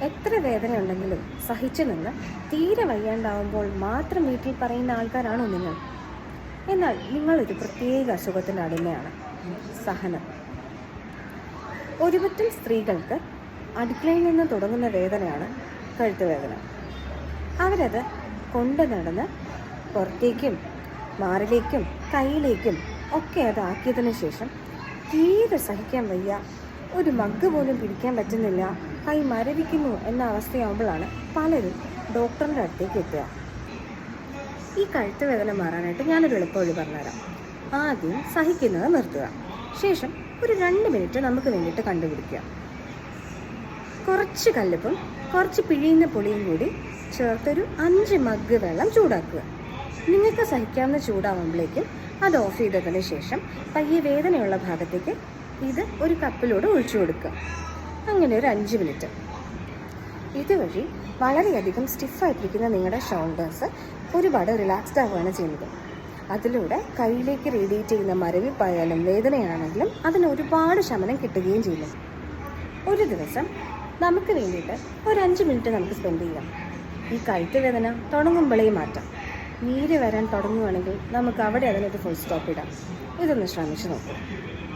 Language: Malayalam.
എത്ര വേദന ഉണ്ടെങ്കിലും സഹിച്ചു നിന്ന് തീരെ വയ്യാണ്ടാവുമ്പോൾ മാത്രം വീട്ടിൽ പറയുന്ന ആൾക്കാരാണോ നിങ്ങൾ? എന്നാൽ നിങ്ങളൊരു പ്രത്യേക അസുഖത്തിന്റെ അടിമയാണ് സഹനം. ഒരുപറ്റം സ്ത്രീകൾക്ക് അടുക്കളയിൽ നിന്ന് തുടങ്ങുന്ന വേദനയാണ് കഴുത്ത് വേദന. അവരത് കൊണ്ട് നടന്ന് പുറത്തേക്കും മാറിലേക്കും കയ്യിലേക്കും ഒക്കെ അതാക്കിയതിനു ശേഷം തീരെ സഹിക്കാൻ വയ്യ ഒരു മഗ് പോലും പിടിക്കാൻ പറ്റുന്നില്ല. കൈ മരവിക്കുന്നു എന്ന അവസ്ഥയാകുമ്പോഴാണ് പലരും ഡോക്ടറിന്റെ അടുത്തേക്ക് എത്തുക. ഈ കഴുത്ത് വേദന മാറാനായിട്ട് ഞാനൊരു എളുപ്പവഴി പറഞ്ഞുതരാം. ആദ്യം സഹിക്കുന്നത് നിർത്തുക. ശേഷം ഒരു രണ്ട് മിനിറ്റ് നമുക്ക് വേണ്ടിയിട്ട് കണ്ടുപിടിക്കുക. കുറച്ച് കല്ലുപ്പും കുറച്ച് പിഴിയുന്ന പൊടിയും കൂടി ചേർത്തൊരു അഞ്ച് മഗ് വെള്ളം ചൂടാക്കുക. നിങ്ങൾക്ക് സഹിക്കാവുന്ന ചൂടാവുമ്പോഴേക്കും അത് ഓഫ് ചെയ്തതിന് ശേഷം പയ്യെ വേദനയുള്ള ഭാഗത്തേക്ക് ഇത് ഒരു കപ്പിലൂടെ ഒഴിച്ചു കൊടുക്കുക. അങ്ങനെ ഒരു അഞ്ച് മിനിറ്റ്. ഇതുവഴി വളരെയധികം സ്റ്റിഫായിട്ടിരിക്കുന്ന നിങ്ങളുടെ ഷോൾഡേഴ്സ് ഒരുപാട് റിലാക്സ്ഡ് ആവുകയാണ് ചെയ്യുന്നത്. അതിലൂടെ കയ്യിലേക്ക് റേഡിയേറ്റ് ചെയ്യുന്ന മരവിപ്പായാലും വേദനയാണെങ്കിലും അതിന് ഒരുപാട് ശമനം കിട്ടുകയും ചെയ്യുന്നു. ഒരു ദിവസം നമുക്ക് വേണ്ടിയിട്ട് ഒരു അഞ്ച് മിനിറ്റ് നമുക്ക് സ്പെൻഡ് ചെയ്യാം. ഈ കഴുത്ത് വേദന തുടങ്ങുമ്പോഴേ മാറ്റാം. നീര് വരാൻ തുടങ്ങുകയാണെങ്കിൽ നമുക്ക് അവിടെ അതിനൊരു ഫുൾ സ്റ്റോപ്പ് ഇടാം. ഇതൊന്ന് ശ്രമിച്ചു നോക്കൂ.